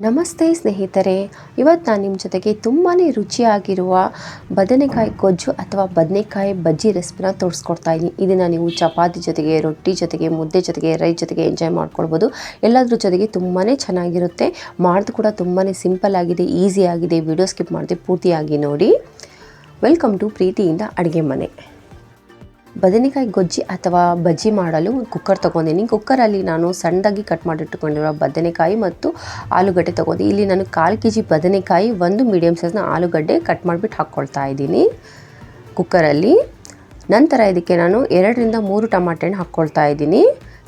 ನಮಸ್ತೆ ಸ್ನೇಹಿತರೆ, ಇವತ್ತು ನಾನು ನಿಮ್ಮ ಜೊತೆಗೆ ತುಂಬಾ ರುಚಿಯಾಗಿರುವ ಬದನೆಕಾಯಿ ಗೊಜ್ಜು ಅಥವಾ ಬದನೆಕಾಯಿ ಬಜ್ಜಿ ರೆಸಿಪಿನ ತೋರಿಸ್ಕೊಡ್ತಾ ಇದ್ದೀನಿ ಇದನ್ನು ನೀವು ಚಪಾತಿ ಜೊತೆಗೆ, ರೊಟ್ಟಿ ಜೊತೆಗೆ, ಮುದ್ದೆ ಜೊತೆಗೆ ರೈಸ್ ಜೊತೆಗೆ ಎಂಜಾಯ್ ಮಾಡ್ಕೊಳ್ಬೋದು. ಎಲ್ಲದ್ರ ಜೊತೆಗೆ ತುಂಬಾ ಚೆನ್ನಾಗಿರುತ್ತೆ. ಮಾಡೋದು ಕೂಡ ತುಂಬಾ ಸಿಂಪಲ್ ಆಗಿದೆ ಈಸಿ ಆಗಿದೆ. ವಿಡಿಯೋ ಸ್ಕಿಪ್ ಮಾಡಿದೆ ಪೂರ್ತಿಯಾಗಿ ನೋಡಿ. ವೆಲ್ಕಮ್ ಟು ಪ್ರೀತಿಯಿಂದ ಅಡುಗೆ ಮನೆ. ಬದನೆಕಾಯಿ ಗೊಜ್ಜಿ ಅಥವಾ ಬಜ್ಜಿ ಮಾಡಲು ಕುಕ್ಕರ್ ತೊಗೊಂಡಿನಿ. ಕುಕ್ಕರಲ್ಲಿ ನಾನು ಸಣ್ಣದಾಗಿ ಕಟ್ ಮಾಡಿಟ್ಟುಕೊಂಡಿರುವ ಬದನೆಕಾಯಿ ಮತ್ತು ಆಲೂಗಡ್ಡೆ ತೊಗೊಂಡು ಇಲ್ಲಿ ನಾನು ಕಾಲು ಕೆ ಜಿ ಬದನೆಕಾಯಿ ಒಂದು ಮೀಡಿಯಮ್ ಸೈಜ್ನ ಆಲೂಗಡ್ಡೆ ಕಟ್ ಮಾಡಿಬಿಟ್ಟು ಹಾಕ್ಕೊಳ್ತಾ ಇದ್ದೀನಿ ಕುಕ್ಕರಲ್ಲಿ ನಂತರ ಇದಕ್ಕೆ ನಾನು ಎರಡರಿಂದ ಮೂರು ಟಮಾಟೆ ಹಣ್ಣು ಹಾಕ್ಕೊಳ್ತಾ ಇದ್ದೀನಿ.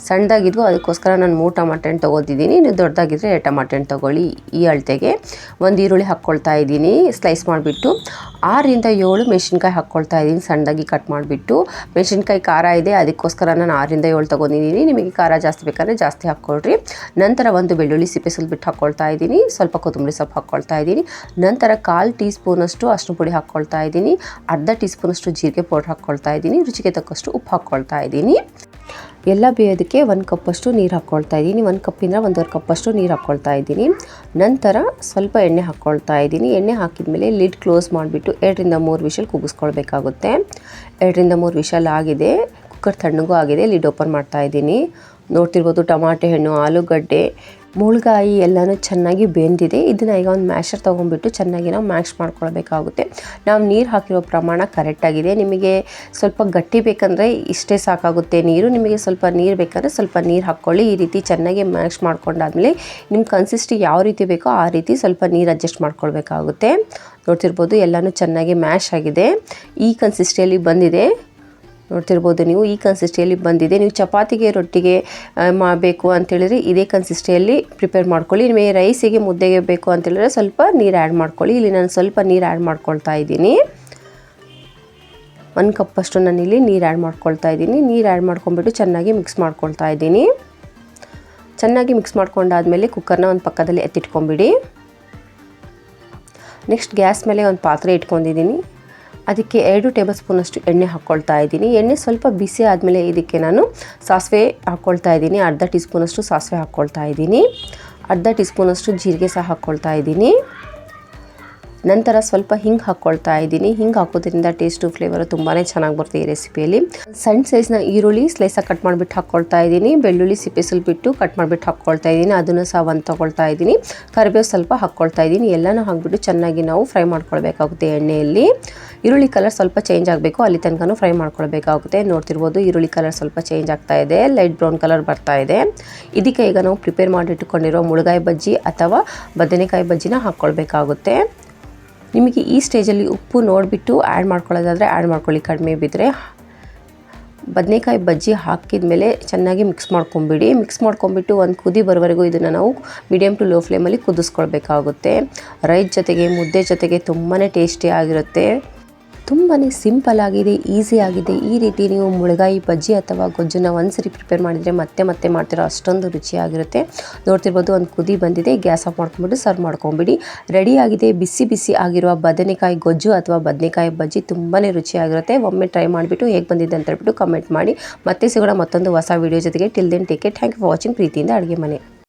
ಸಣ್ಣದಾಗಿದ್ವು, ಅದಕ್ಕೋಸ್ಕರ ನಾನು ಮೂರು ಟಮಾಟೆ ಹಣ್ಣು ತೊಗೋತಿದ್ದೀನಿ. ನೀವು ದೊಡ್ಡದಾಗಿದ್ದರೆ ಟಮಾಟೆ ಹಣ್ಣು ತೊಗೊಳ್ಳಿ ಈ ಅಳತೆಗೆ. ಒಂದು ಈರುಳ್ಳಿ ಹಾಕ್ಕೊಳ್ತಾ ಇದ್ದೀನಿ, ಸ್ಲೈಸ್ ಮಾಡಿಬಿಟ್ಟು. ಆರರಿಂದ ಏಳು ಮೆಣಸಿನ್ಕಾಯಿ ಹಾಕ್ಕೊಳ್ತಾ ಇದ್ದೀನಿ, ಸಣ್ಣದಾಗಿ ಕಟ್ ಮಾಡಿಬಿಟ್ಟು. ಮೆಣಸಿನ್ಕಾಯಿ ಖಾರ ಇದೆ, ಅದಕ್ಕೋಸ್ಕರ ನಾನು ಆರರಿಂದ ಏಳು ತೊಗೊಂಡಿದ್ದೀನಿ. ನಿಮಗೆ ಖಾರ ಜಾಸ್ತಿ ಬೇಕಾದರೆ ಜಾಸ್ತಿ ಹಾಕ್ಕೊಳ್ರಿ. ನಂತರ ಒಂದು ಬೆಳ್ಳುಳ್ಳಿ ಸಿಪ್ಪೆ ಸುಲ್ಬಿಟ್ಟು ಹಾಕ್ಕೊಳ್ತಾ ಇದ್ದೀನಿ, ಸ್ವಲ್ಪ ಕೊತ್ತಂಬರಿ ಸೊಪ್ಪು ಹಾಕ್ಕೊಳ್ತಾ ಇದ್ದೀನಿ. ನಂತರ ಕಾಲು ಟೀ ಸ್ಪೂನಷ್ಟು ಅಷ್ಟು ಪುಡಿ ಹಾಕ್ಕೊಳ್ತಾ ಇದ್ದೀನಿ. ಅರ್ಧ ಟೀ ಸ್ಪೂನಷ್ಟು ಜೀರಿಗೆ ಪೌಡ್ರ್ ಹಾಕ್ಕೊಳ್ತಾ ಇದ್ದೀನಿ. ರುಚಿಗೆ ತಕ್ಕಷ್ಟು ಉಪ್ಪು ಹಾಕ್ಕೊಳ್ತಾ ಇದ್ದೀನಿ. ಎಲ್ಲ ಬೇಯೋದಕ್ಕೆ ಒಂದು ಕಪ್ಪಷ್ಟು ನೀರು ಹಾಕ್ಕೊಳ್ತಾ ಇದ್ದೀನಿ. ಒಂದು ಕಪ್ಪಿಂದ ಒಂದೂವರೆ ಕಪ್ಪಷ್ಟು ನೀರು ಹಾಕ್ಕೊಳ್ತಾ ಇದ್ದೀನಿ. ನಂತರ ಸ್ವಲ್ಪ ಎಣ್ಣೆ ಹಾಕ್ಕೊಳ್ತಾ ಇದ್ದೀನಿ. ಎಣ್ಣೆ ಹಾಕಿದ ಮೇಲೆ ಲಿಡ್ ಕ್ಲೋಸ್ ಮಾಡಿಬಿಟ್ಟು ಎರಡರಿಂದ ಮೂರು ವಿಷಲ್ ಕೂಗಿಸ್ಕೊಳ್ಬೇಕಾಗುತ್ತೆ ಎರಡರಿಂದ ಮೂರು ವಿಷಲ್ ಆಗಿದೆ. ಕುಕ್ಕರ್ ತಣ್ಣಗೂ ಆಗಿದೆ. ಲಿಡ್ ಓಪನ್ ಮಾಡ್ತಾ ಇದ್ದೀನಿ. ನೋಡ್ತಿರ್ಬೋದು ಟಮಾಟೆ ಹಣ್ಣು, ಆಲೂಗಡ್ಡೆ, ಮುಳುಗಾಯಿ ಎಲ್ಲನೂ ಚೆನ್ನಾಗಿ ಬೆಂದಿದೆ. ಇದನ್ನು ಈಗ ಒಂದು ಮ್ಯಾಶರ್ ತೊಗೊಂಡ್ಬಿಟ್ಟು ಚೆನ್ನಾಗಿ ನಾವು ಮ್ಯಾಶ್ ಮಾಡ್ಕೊಳ್ಬೇಕಾಗುತ್ತೆ. ನಾವು ನೀರು ಹಾಕಿರೋ ಪ್ರಮಾಣ ಕರೆಕ್ಟಾಗಿದೆ ನಿಮಗೆ ಸ್ವಲ್ಪ ಗಟ್ಟಿ ಬೇಕಂದರೆ ಇಷ್ಟೇ ಸಾಕಾಗುತ್ತೆ ನೀರು. ನಿಮಗೆ ಸ್ವಲ್ಪ ನೀರು ಬೇಕಂದರೆ ಸ್ವಲ್ಪ ನೀರು ಹಾಕ್ಕೊಳ್ಳಿ. ಈ ರೀತಿ ಚೆನ್ನಾಗಿ ಮ್ಯಾಶ್ ಮಾಡ್ಕೊಂಡಾದ್ಮೇಲೆ ನಿಮ್ಮ ಕನ್ಸಿಸ್ಟಿ ಯಾವ ರೀತಿ ಬೇಕೋ ಆ ರೀತಿ ಸ್ವಲ್ಪ ನೀರು ಅಡ್ಜಸ್ಟ್ ಮಾಡ್ಕೊಳ್ಬೇಕಾಗುತ್ತೆ. ನೋಡ್ತಿರ್ಬೋದು ಎಲ್ಲನೂ ಚೆನ್ನಾಗಿ ಮ್ಯಾಶ್ ಆಗಿದೆ. ಈ ಕನ್ಸಿಸ್ಟಿಯಲ್ಲಿ ಬಂದಿದೆ. ನೋಡ್ತಿರ್ಬೋದು. ನೀವು ಈ ಕನ್ಸಿಸ್ಟಿಯಲ್ಲಿ ಬಂದಿದೆ. ನೀವು ಚಪಾತಿಗೆ, ರೊಟ್ಟಿಗೆ ಮಾಡಬೇಕು ಅಂತೇಳಿದರೆ ಇದೇ ಕನ್ಸಿಸ್ಟಿಯಲ್ಲಿ ಪ್ರಿಪೇರ್ ಮಾಡ್ಕೊಳ್ಳಿ. ನಿಮಗೆ ರೈಸಿಗೆ ಮುದ್ದೆಗೆ ಬೇಕು ಅಂತೇಳಿದ್ರೆ ಸ್ವಲ್ಪ ನೀರು ಆ್ಯಡ್ ಮಾಡ್ಕೊಳ್ಳಿ. ಇಲ್ಲಿ ನಾನು ಸ್ವಲ್ಪ ನೀರು ಆ್ಯಡ್ ಮಾಡ್ಕೊಳ್ತಾ ಇದ್ದೀನಿ. ಒಂದು ಕಪ್ಪಷ್ಟು ಇಲ್ಲಿ ನೀರು ಆ್ಯಡ್ ಮಾಡ್ಕೊಳ್ತಾ ಇದ್ದೀನಿ. ನೀರು ಆ್ಯಡ್ ಮಾಡ್ಕೊಂಬಿಟ್ಟು ಚೆನ್ನಾಗಿ ಮಿಕ್ಸ್ ಮಾಡ್ಕೊಳ್ತಾ ಇದ್ದೀನಿ. ಚೆನ್ನಾಗಿ ಮಿಕ್ಸ್ ಮಾಡ್ಕೊಂಡಾದಮೇಲೆ ಕುಕ್ಕರ್ನ ಒಂದು ಪಕ್ಕದಲ್ಲಿ ಎತ್ತಿಟ್ಕೊಂಬಿಡಿ ನೆಕ್ಸ್ಟ್ ಗ್ಯಾಸ್ ಮೇಲೆ ಒಂದು ಪಾತ್ರೆ ಇಟ್ಕೊಂಡಿದ್ದೀನಿ. ಅದಕ್ಕೆ ಎರಡು ಟೇಬಲ್ ಸ್ಪೂನಷ್ಟು ಎಣ್ಣೆ ಹಾಕ್ಕೊಳ್ತಾ ಇದ್ದೀನಿ. ಎಣ್ಣೆ ಸ್ವಲ್ಪ ಬಿಸಿ ಆದಮೇಲೆ ಇದಕ್ಕೆ ನಾನು ಸಾಸಿವೆ ಹಾಕ್ಕೊಳ್ತಾ ಇದ್ದೀನಿ. ಅರ್ಧ ಟೀ ಸ್ಪೂನಷ್ಟು ಸಾಸಿವೆ ಹಾಕ್ಕೊಳ್ತಾ ಇದ್ದೀನಿ. ಅರ್ಧ ಟೀ ಸ್ಪೂನಷ್ಟು ಜೀರಿಗೆ ಸಹ ಹಾಕ್ಕೊಳ್ತಾ ಇದ್ದೀನಿ. ನಂತರ ಸ್ವಲ್ಪ ಹಿಂಗೆ ಹಾಕ್ಕೊಳ್ತಾ ಇದ್ದೀನಿ. ಹಿಂಗೆ ಹಾಕೋದ್ರಿಂದ ಟೇಸ್ಟು ಫ್ಲೇವರ್ ತುಂಬಾ ಚೆನ್ನಾಗಿ ಬರುತ್ತೆ ಈ ರೆಸಿಪಿಯಲ್ಲಿ ಸಣ್ಣ ಸೈಜ್ನ ಈರುಳ್ಳಿ ಸ್ಲೈಸಾಗಿ ಕಟ್ ಮಾಡಿಬಿಟ್ಟು ಹಾಕ್ಕೊಳ್ತಾ ಇದ್ದೀನಿ. ಬೆಳ್ಳುಳ್ಳಿ ಸಿಪ್ಪೆ ಬಿಟ್ಟು ಕಟ್ ಮಾಡಿಬಿಟ್ಟು ಹಾಕ್ಕೊಳ್ತಾ ಇದ್ದೀನಿ. ಅದನ್ನು ಸಹ ಒಂದು ತೊಗೊಳ್ತಾ ಇದ್ದೀನಿ. ಕರಿಬೇವು ಸ್ವಲ್ಪ ಹಾಕ್ಕೊಳ್ತಾ ಇದ್ದೀನಿ. ಎಲ್ಲನೂ ಹಾಕ್ಬಿಟ್ಟು ಚೆನ್ನಾಗಿ ನಾವು ಫ್ರೈ ಮಾಡ್ಕೊಳ್ಬೇಕಾಗುತ್ತೆ ಎಣ್ಣೆಯಲ್ಲಿ. ಈರುಳ್ಳಿ ಕಲರ್ ಸ್ವಲ್ಪ ಚೇಂಜ್ ಆಗಬೇಕು. ಅಲ್ಲಿ ತನಕ ಫ್ರೈ ಮಾಡ್ಕೊಳ್ಬೇಕಾಗುತ್ತೆ. ನೋಡ್ತಿರ್ಬೋದು ಈರುಳ್ಳಿ ಕಲರ್ ಸ್ವಲ್ಪ ಚೇಂಜ್ ಆಗ್ತಾ ಇದೆ. ಲೈಟ್ ಬ್ರೌನ್ ಕಲರ್ ಬರ್ತಾ ಇದೆ. ಇದಕ್ಕೆ ಈಗ ನಾವು ಪ್ರಿಪೇರ್ ಮಾಡಿಟ್ಟುಕೊಂಡಿರೋ ಮುಳುಗಾಯಿ ಬಜ್ಜಿ ಅಥವಾ ಬದನೆಕಾಯಿ ಬಜ್ಜಿನ ಹಾಕ್ಕೊಳ್ಬೇಕಾಗುತ್ತೆ ನಿಮಗೆ ಈ ಸ್ಟೇಜಲ್ಲಿ ಉಪ್ಪು ನೋಡಿಬಿಟ್ಟು ಆ್ಯಡ್ ಮಾಡ್ಕೊಳ್ಳೋದಾದರೆ ಆ್ಯಡ್ ಮಾಡ್ಕೊಳ್ಳಿ. ಕಡಿಮೆ ಬಿದ್ದರೆ ಬದನೆಕಾಯಿ ಬಜ್ಜಿ ಹಾಕಿದ ಮೇಲೆ ಚೆನ್ನಾಗಿ ಮಿಕ್ಸ್ ಮಾಡ್ಕೊಂಬಿಡಿ. ಮಿಕ್ಸ್ ಮಾಡ್ಕೊಂಬಿಟ್ಟು ಒಂದು ಕುದಿ ಬರೋವರೆಗೂ ಇದನ್ನು ನಾವು ಮೀಡಿಯಮ್ ಟು ಲೋ ಫ್ಲೇಮಲ್ಲಿ ಕುದಿಸ್ಕೊಳ್ಬೇಕಾಗುತ್ತೆ. ರೈಸ್ ಜೊತೆಗೆ, ಮುದ್ದೆ ಜೊತೆಗೆ ತುಂಬಾ ಟೇಸ್ಟಿ ಆಗಿರುತ್ತೆ. ತುಂಬಾ ಸಿಂಪಲ್ ಆಗಿದೆ, ಈಸಿ ಆಗಿದೆ. ಈ ರೀತಿ ನೀವು ಮುಳುಗಾಯಿ ಬಜ್ಜಿ ಅಥವಾ ಗೊಜ್ಜನ್ನು ಒಂದ್ಸರಿ ಪ್ರಿಪೇರ್ ಮಾಡಿದರೆ ಮತ್ತೆ ಮತ್ತೆ ಮಾಡ್ತಿರೋ ಅಷ್ಟೊಂದು ರುಚಿಯಾಗಿರುತ್ತೆ. ನೋಡ್ತಿರ್ಬೋದು ಒಂದು ಕುದಿ ಬಂದಿದೆ, ಗ್ಯಾಸ್ ಆಫ್ ಮಾಡ್ಕೊಂಬಿಟ್ಟು ಸರ್ವ್ ಮಾಡ್ಕೊಂಬಿಡಿ. ರೆಡಿಯಾಗಿದೆ ಬಿಸಿ ಬಿಸಿ ಆಗಿರುವ ಬದನೆಕಾಯಿ ಗೊಜ್ಜು ಅಥವಾ ಬದನೆಕಾಯಿ ಬಜ್ಜಿ ತುಂಬಾ ರುಚಿಯಾಗಿರುತ್ತೆ. ಒಮ್ಮೆ ಟ್ರೈ ಮಾಡಿಬಿಟ್ಟು ಹೇಗೆ ಬಂದಿದೆ ಅಂತ ಹೇಳ್ಬಿಟ್ಟು ಕಮೆಂಟ್ ಮಾಡಿ. ಮತ್ತೆ ಸಿಗೋಣ ಮತ್ತೊಂದು ಹೊಸ ವೀಡಿಯೋ ಜೊತೆಗೆ. Till then take thank you for watching ಪ್ರೀತಿಯಿಂದ ಅಡುಗೆ ಮನೆ.